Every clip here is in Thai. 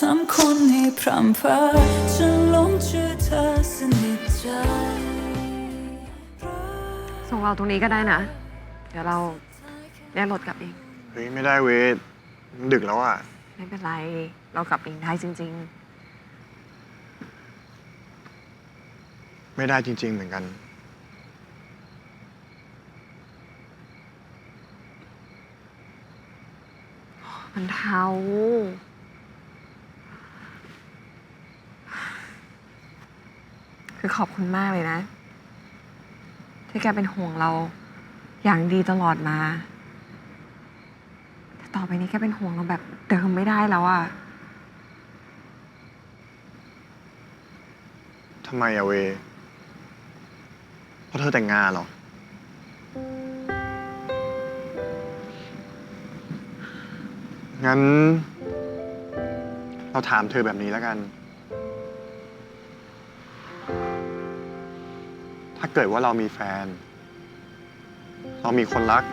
สามคนให้พรำพราฉันหลงเชื่อเธอสนิทใจ ส่งเราตรงนี้ก็ได้นะ เดี๋ยวเราแยกรถกลับเอง เฮ้ยไม่ได้เวทมันดึกแล้วอะ ไม่เป็นไร เรากลับเองได้จริง ไม่ได้จริง ๆ เหมือนกัน ๆ มันเทา คือขอบคุณมากเลยนะ ที่แกเป็นห่วงเราอย่างดีตลอดมา แต่ต่อไปนี้แกเป็นห่วงเราแบบเดิมไม่ได้แล้วอะทำไมอะเว เพราะเธอแต่งงานเหรอ งั้น เราถามเธอแบบนี้แล้วกัน เกิดว่าเรามีแฟน เรามีคนรัก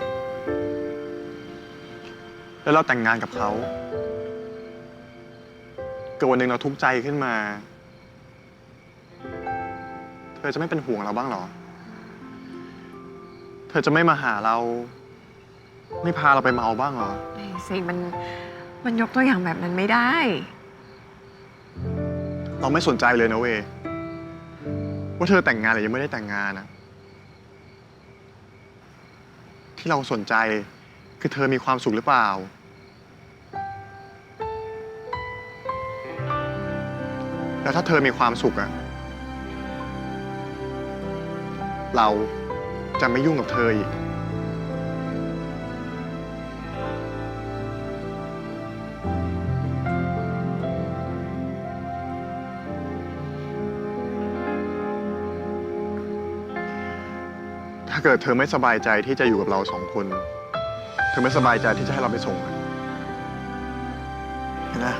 แล้วเราแต่งงานกับเขา เกิดวันหนึ่งเราทุกข์ใจขึ้นมา เธอจะไม่เป็นห่วงเราบ้างเหรอ เธอจะไม่มาหาเรา ไม่พาเราไปเมาบ้างเหรอนี่สิมันมันยกตัวอย่างแบบนั้นไม่ได้ เราไม่สนใจเลยนะเวย ว่าเธอแต่งงานหรือยังไม่ได้แต่งงานนะที่เราสนใจคือเธอมีความสุขหรือเปล่า แล้วถ้าเธอมีความสุขอะเราจะไม่ยุ่งกับเธออีก ถ้าเกิดเธอไม่สบายใจที่จะอยู่กับเราสองคน เธอไม่สบายใจที่จะให้เราไปส่งอะเห็นนะ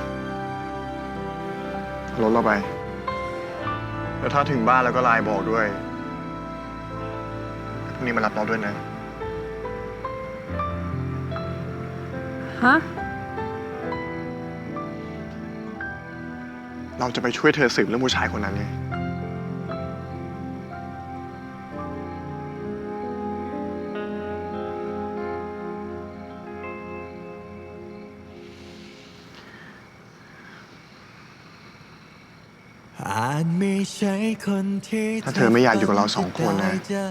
เอารถเราไป แล้วถ้าถึงบ้านแล้วก็ไลน์บอกด้วยพรุ่งนี้มารับเราด้วยนะ ฮะ เราจะไปช่วยเธอสืบเรื่องผู้ชายคนนั้นไง อาจไม่ใช่คนที่ถ้าเธอไม่อยากอยู่กับเราสองคนนะเจอ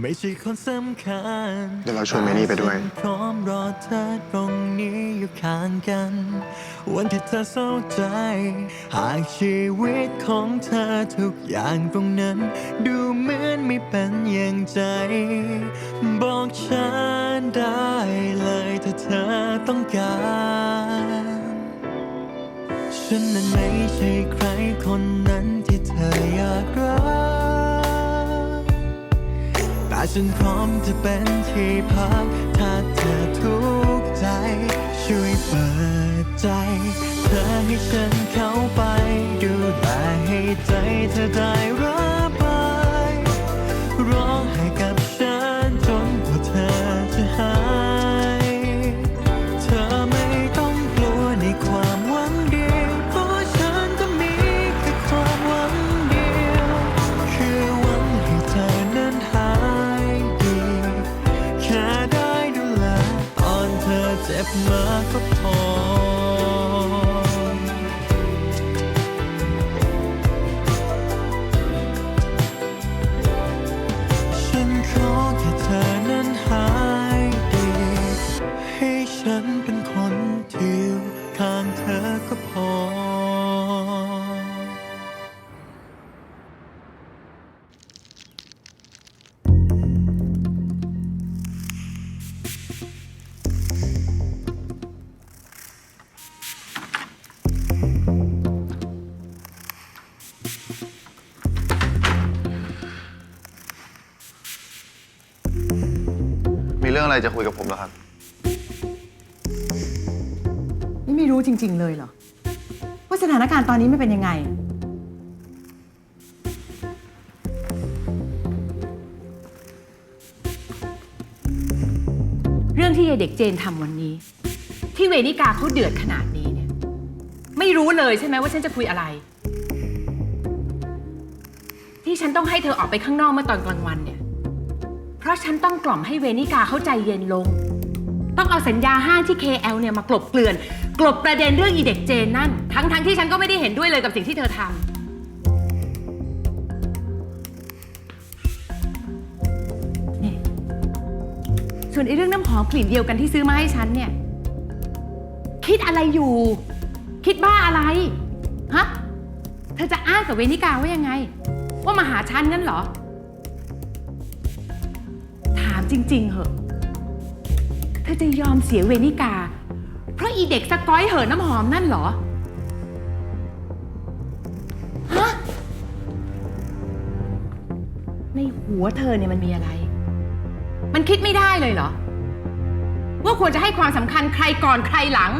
ไม่ใช่คนสำคัญเดี๋ยวเราชวนเมนี่ไปด้วย พร้อมรอเธอตรงนี้อยู่ข้างกัน วันที่เธอเศร้าใจ หากชีวิตของเธอทุกอย่างตรงนั้น ดูเหมือนไม่เป็นอย่างใจ บอกฉันได้เลยถ้าเธอต้องการ ฉันนั้นไม่ใช่ใครคนนั้นที่เธออยากรักแต่ฉันพร้อมจะเป็นที่พัก ถ้าเธอทุกข์ใจ ช่วยเปิดใจ เธอให้ฉันเข้าไป ดูแลให้ใจเธอได้ องอะไรจะคุยกับผมเหรอครับ นี่ไม่รู้จริง ๆ เลยเหรอ ว่าสถานการณ์ตอนนี้ไม่เป็นยังไง เรื่องที่ยายเด็กเจนทำวันนี้ ที่เวนิกาเขาเดือดขนาดนี้เนี่ย ไม่รู้เลยใช่ไหมว่าฉันจะคุยอะไร ที่ฉันต้องให้เธอออกไปข้างนอกเมื่อตอนกลางวันเนี่ย เพราะฉันต้องกล่อมให้เวนิกาเข้าใจเย็นลง ต้องเอาสัญญาห้างที่ KL เนี่ยมากลบเกลื่อน กลบประเด็นเรื่องอีเด็กเจนนั่น ทั้งๆที่ฉันก็ไม่ได้เห็นด้วยเลยกับสิ่งที่เธอทำ นี่ส่วนไอ้เรื่องน้ำหอมกลิ่นเดียวกันที่ซื้อมาให้ฉันเนี่ย คิดอะไรอยู่ คิดบ้าอะไร ฮะ เธอจะอ้างกับเวนิกาว่ายังไง ว่ามาหาฉันงั้นเหรอ จริง ๆ เหอะ เธอจะยอมเสียเวนิกา เพราะอีเด็กสก้อยเหินน้ำหอมนั่นเหรอ ฮะ ในหัวเธอเนี่ยมันมีอะไร มันคิดไม่ได้เลยเหรอ ว่าควรจะให้ความสำคัญใครก่อนใครหลัง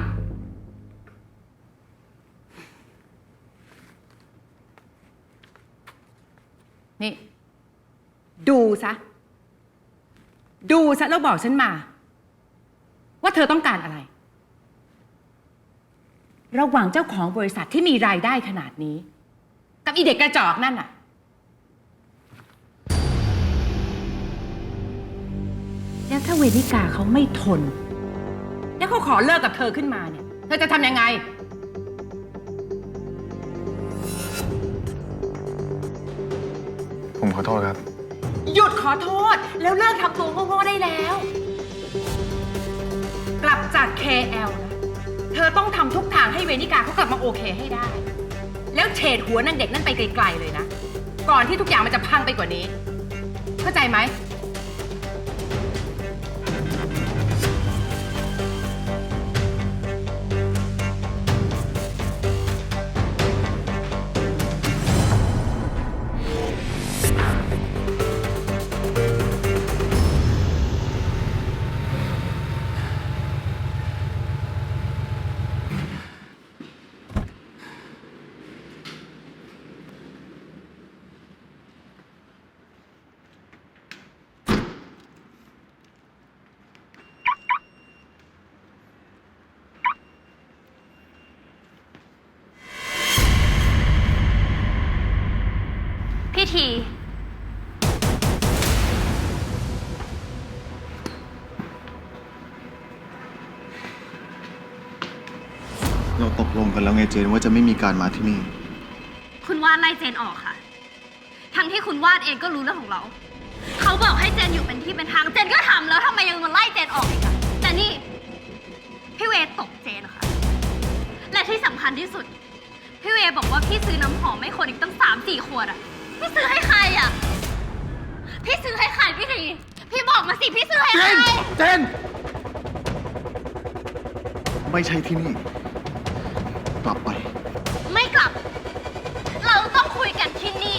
นี่ ดูซะ ดูซะแล้วบอกฉันมา ว่าเธอต้องการอะไร ระหว่างเจ้าของบริษัทที่มีรายได้ขนาดนี้ กับอีเด็กกระจอกนั่นน่ะ แล้วถ้าเวนิกาเขาไม่ทน แล้วเขาขอเลิกกับเธอขึ้นมาเนี่ย เธอจะทำยังไง ผมขอโทษครับ หยุดขอโทษ แล้วเลิกทำตัวโง่ๆได้แล้ว กลับจาก KL นะเธอต้องทำทุกทางให้เวนิกาเขากลับมาโอเคให้ได้ แล้วเฉดหัวนั่นเด็กนั่นไปไกลๆเลยนะ ก่อนที่ทุกอย่างมันจะพังไปกว่านี้ เข้าใจไหม ที เราตกลงกันแล้วไงเจนว่าจะไม่มีการมาที่นี่ คุณวาดไล่เจนออกค่ะ ทั้งที่คุณวาดเองก็รู้เรื่องของเรา เขาบอกให้เจนอยู่เป็นที่เป็นทางเจนก็ทำแล้วทำไมยังมาไล่เจนออกอีกอะแต่นี่พี่เวตกเจนค่ะ และที่สำคัญที่สุด พี่เวบอกว่าพี่ซื้อน้ำหอมให้คนอีกตั้งสามสี่ขวดอะ พี่ซื้อให้ใครอะพี่ซื้อให้ใครพี่ทีพี่บอกมาสิพี่ซื้อให้เจใคร นเจน ไม่ใช่ที่นี่ กลับไป ไม่กลับ เราต้องคุยกันที่นี่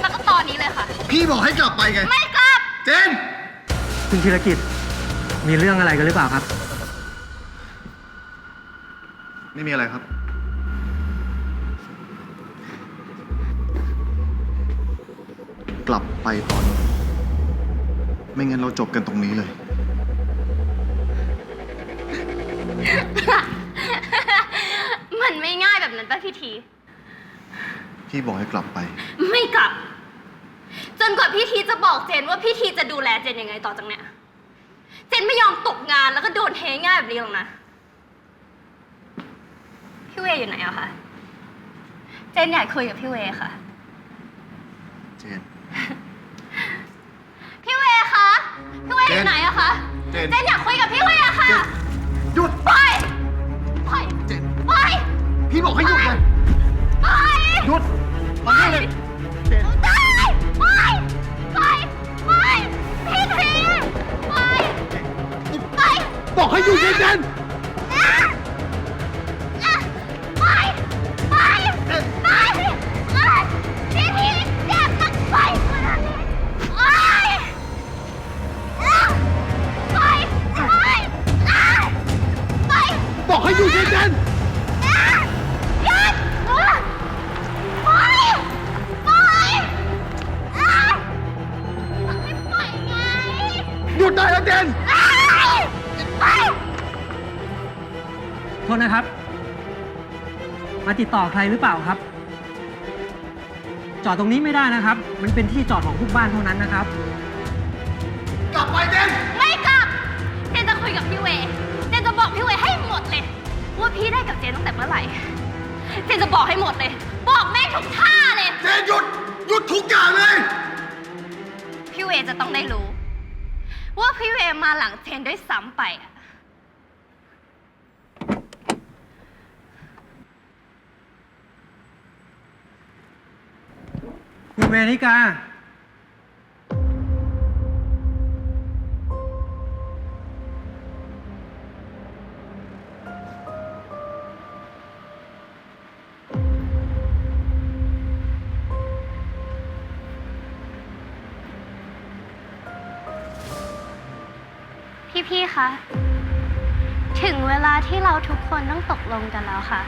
แล้วก็ตอนนี้เลยค่ะ พี่บอกให้กลับไปไง ไม่กลับ เจน คุณธีรกิจ มีเรื่องอะไรกันหรือเปล่าครับ ไม่มีอะไรครับ ลับไปตอนนี้ไม่งั้นเราจบกันตรงนี้เลย มันไม่ง่ายแบบนั้นป่ะพี่ที พี่บอกให้กลับไป ไม่กลับ จนกว่าพี่ทีจะบอกเจนว่าพี่ทีจะดูแลเจนยังไงต่อจากเนี้ย เจนไม่ยอมตกงานแล้วก็โดนเทง่ายแบบนี้หรอกนะ พี่เวย์อยู่ไหนอะคะ เจนอยากคุยกับพี่เวย์ค่ะ เจน พี่เวย์คะ พี่เวย์อยู่ไหนอะคะ เจน เจนอยากคุยกับพี่เวย์อะค่ะ หยุด ไป ไป เจน ไป พี่บอกให้หยุดไงไป หยุด ได้แล้วเจนโทษนะครับ มาติดต่อใครหรือเปล่าครับ จอดตรงนี้ไม่ได้นะครับ มันเป็นที่จอดของพวกบ้านเท่านั้นนะครับ กลับไปเจนไม่กลับ เจนจะคุยกับพี่เวย์เจนจะบอกพี่เวให้หมดเลย ว่าพี่ได้กับเจนตั้งแต่เมื่อไหร่ เจนจะบอกให้หมดเลย บอกแม่ทุกท่าเลย เจนหยุด หยุดทุกอย่างเลย พี่เวจะต้องได้รู้ ว่าพี่เวมาหลังเทนด้วยซ้ำไปอะคุณเวนิกา พี่ๆ คะ ถึงเวลาที่เราทุกคนต้องตกลงกันแล้วค่ะ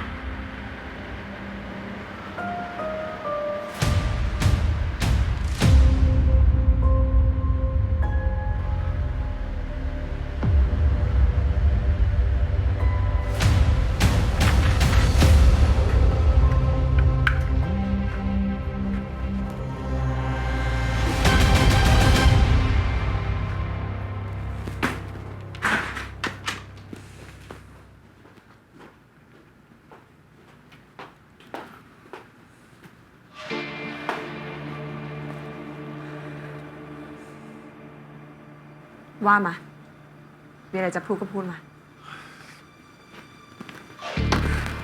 ว่ามา มีอะไรจะพูดก็พูดมา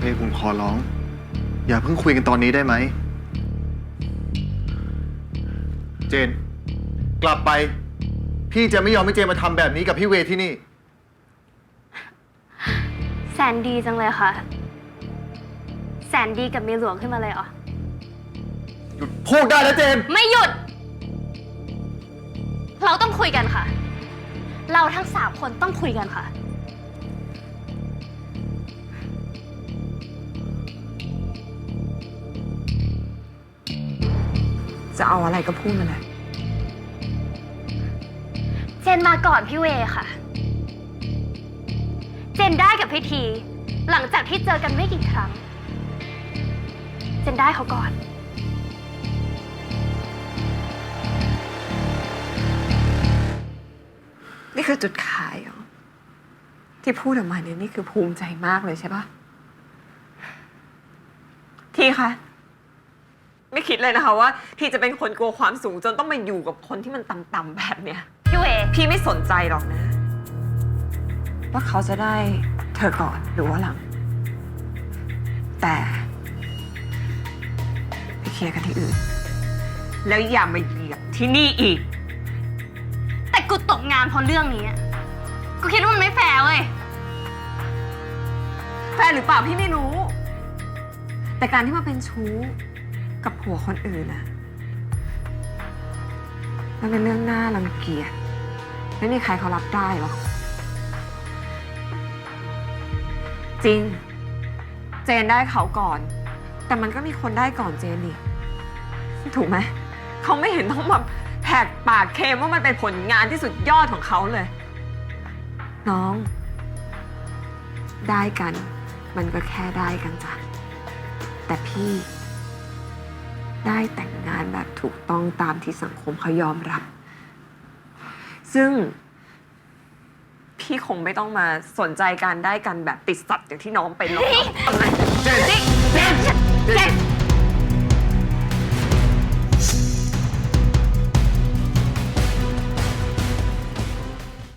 นี่ผมขอร้อง อย่าเพิ่งคุยกันตอนนี้ได้ไหม เจน กลับไป พี่จะไม่ยอมให้เจนมาทำแบบนี้กับพี่เวย์ที่นี่ แสนดีจังเลยค่ะ แสนดีกับเมียหลวงขึ้นมาเลยเหรอ หยุดพูดได้แล้วเจน ไม่หยุด เราต้องคุยกันค่ะ เราทั้งสามคนต้องคุยกันค่ะ จะเอาอะไรก็พูดมาเลย เจนมาก่อนพี่เวค่ะ เจนได้กับพิธี หลังจากที่เจอกันไม่กี่ครั้ง เจนได้เขาก่อน นี่คือจุดขายเหรอที่พูดออกมาเนี่ยนี่คือภูมิใจมากเลยใช่ปะทีคะไม่คิดเลยนะคะว่า พี่จะเป็นคนกลัวความสูงจนต้องมาอยู่กับคนที่มันต่ำๆแบบเนี้ยพี่เวพี่ไม่สนใจหรอกนะ ว่าเขาจะได้เธอก่อนหรือว่าหลัง แต่ไปเคลียร์กันที่อื่น แล้วอย่ามาเหยียบที่นี่อีกแต่ กูตกงานเพราะเรื่องนี้อะกูคิดว่ามันไม่แฟร์เว้ย แฟนหรือเปล่าพี่ไม่รู้ แต่การที่มาเป็นชู้กับผัวคนอื่นอะมันเป็นเรื่องน่ารังเกียจไม่มีใครเขารับได้หรอกจริง เจนได้เขาก่อน แต่มันก็มีคนได้ก่อนเจนนี่ถูกไหมเขาไม่เห็นต้องแบบ แหกปากเคมว่ามันเป็นผลงานที่สุดยอดของเขาเลย น้อง ได้กัน มันก็แค่ได้กันจ้ะ แต่พี่ ได้แต่งงานแบบถูกต้องตามที่สังคมเขายอมรับ ซึ่ง พี่คงไม่ต้องมาสนใจการได้กันแบบติดสัตว์อย่างที่น้องเป็นหรอก